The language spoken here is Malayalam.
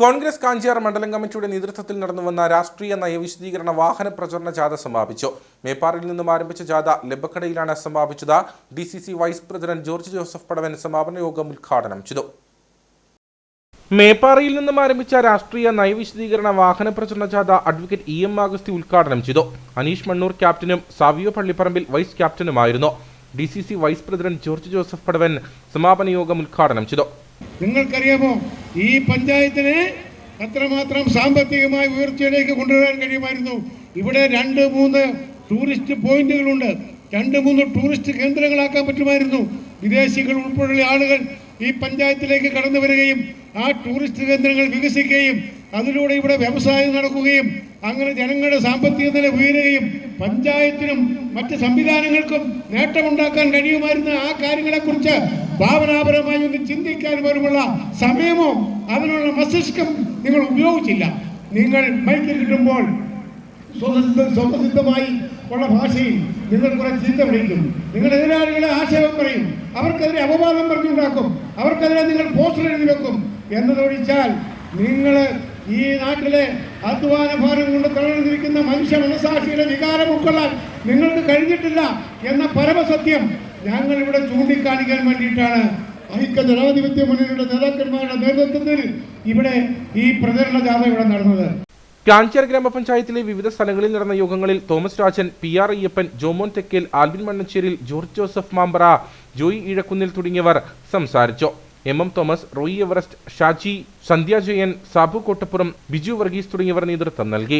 കോൺഗ്രസ് കാഞ്ചിയാർ മണ്ഡലം കമ്മിറ്റിയുടെ നേതൃത്വത്തിൽ നടന്നുവന്ന രാഷ്ട്രീയ നയവിശദീകരണ വാഹന പ്രചരണ ജാഥ സമാപിച്ചു. മേപ്പാറിൽ നിന്നും ആരംഭിച്ച ജാഥ ലബക്കടയിലാണ് സമാപിച്ചത്. D C C vice president George Joseph Padavan സമാപന യോഗം ഉദ്ഘാടനം ചെയ്തു. മേപ്പാറയിൽ നിന്നും ആരംഭിച്ച രാഷ്ട്രീയ നയവിശദീകരണ വാഹന പ്രചരണ ജാഥ അഡ്വക്കേറ്റ് ഇ എം ആഗസ്തി ഉദ്ഘാടനം ചെയ്തു. അനീഷ് മണ്ണൂർ ക്യാപ്റ്റനും Savio Pallipparambil vice ക്യാപ്റ്റനുമായിരുന്നു. D C C vice president George Joseph Padavan സമാപന യോഗം ഉദ്ഘാടനം ചെയ്തു. നിങ്ങൾക്കറിയാമോ? ഈ പഞ്ചായത്തിനെ അത്രമാത്രം സാമ്പത്തികമായി ഉയർച്ചയിലേക്ക് കൊണ്ടുവരാൻ കഴിയുമായിരുന്നു. ഇവിടെ രണ്ട് മൂന്ന് ടൂറിസ്റ്റ് പോയിന്റുകളുണ്ട്. രണ്ട് മൂന്ന് ടൂറിസ്റ്റ് കേന്ദ്രങ്ങളാക്കാൻ പറ്റുമായിരുന്നു. വിദേശികൾ ഉൾപ്പെടെയുള്ള ആളുകൾ ഈ പഞ്ചായത്തിലേക്ക് കടന്നു വരികയും ആ ടൂറിസ്റ്റ് കേന്ദ്രങ്ങൾ വികസിക്കുകയും അതിലൂടെ ഇവിടെ വ്യവസായം നടക്കുകയും അങ്ങനെ ജനങ്ങളുടെ സാമ്പത്തിക നില ഉയരുകയും പഞ്ചായത്തിനും മറ്റ് സംവിധാനങ്ങൾക്കും നേട്ടമുണ്ടാക്കാൻ കഴിയുമായിരുന്ന ആ കാര്യങ്ങളെക്കുറിച്ച് ഭാവനാപരമായി ഒന്ന് ചിന്തിക്കാൻ പോലുമുള്ള സമയമോ അതിനുള്ള മസ്തിഷ്കം നിങ്ങൾ ഉപയോഗിച്ചില്ല. നിങ്ങൾ മൈക്കിൽ കിട്ടുമ്പോൾ സ്വതസിദ്ധമായി ഉള്ള ഭാഷയിൽ നിങ്ങൾ കുറെ ചിന്ത വിളിക്കും. നിങ്ങൾ എതിരാളികളെ ആക്ഷേപം പറയും. അവർക്കെതിരെ അപവാദം പറഞ്ഞുണ്ടാക്കും. അവർക്കെതിരെ നിങ്ങൾ പോസ്റ്റർ എഴുതി വെക്കും. എന്നതൊഴിച്ചാൽ നിങ്ങൾ ഈ നാട്ടിലെ അധ്വാന ഭാരം കൊണ്ട് തളർന്നിരിക്കുന്ന മനുഷ്യ മനസാക്ഷിയുടെ വികാരം ഉൾക്കൊള്ളാൻ നിങ്ങൾക്ക് കഴിഞ്ഞിട്ടില്ല എന്ന പരമസത്യം ഞങ്ങൾ ഇവിടെ ചൂണ്ടിക്കാണിക്കാൻ വേണ്ടിയിട്ടാണ്. ഐക്യ ജനാധിപത്യ മുന്നണിയുടെ നേതാക്കന്മാരുടെ നേതൃത്വത്തിൽ ഇവിടെ ഈ പ്രചരണ ജാഥ ഇവിടെ നടന്നത്. കാഞ്ചാർ ഗ്രാമപഞ്ചായത്തിലെ വിവിധ സ്ഥലങ്ങളിൽ നടന്ന യോഗങ്ങളിൽ തോമസ് രാജൻ പി ആർ അയ്യപ്പൻ ജോമോൻ തെക്കേൽ ആൽബിൻ മണ്ണച്ചേരിൽ ജോർജ് ജോസഫ് മാമ്പറ ജോയി ഈഴക്കുന്നിൽ തുടങ്ങിയവർ സംസാരിച്ചു. എം എം തോമസ് റോയി എവറസ്റ്റ് ഷാജി സന്ധ്യ ജയൻ സാബു കോട്ടപ്പുറം ബിജു വർഗീസ് തുടങ്ങിയവർ നേതൃത്വം നൽകി.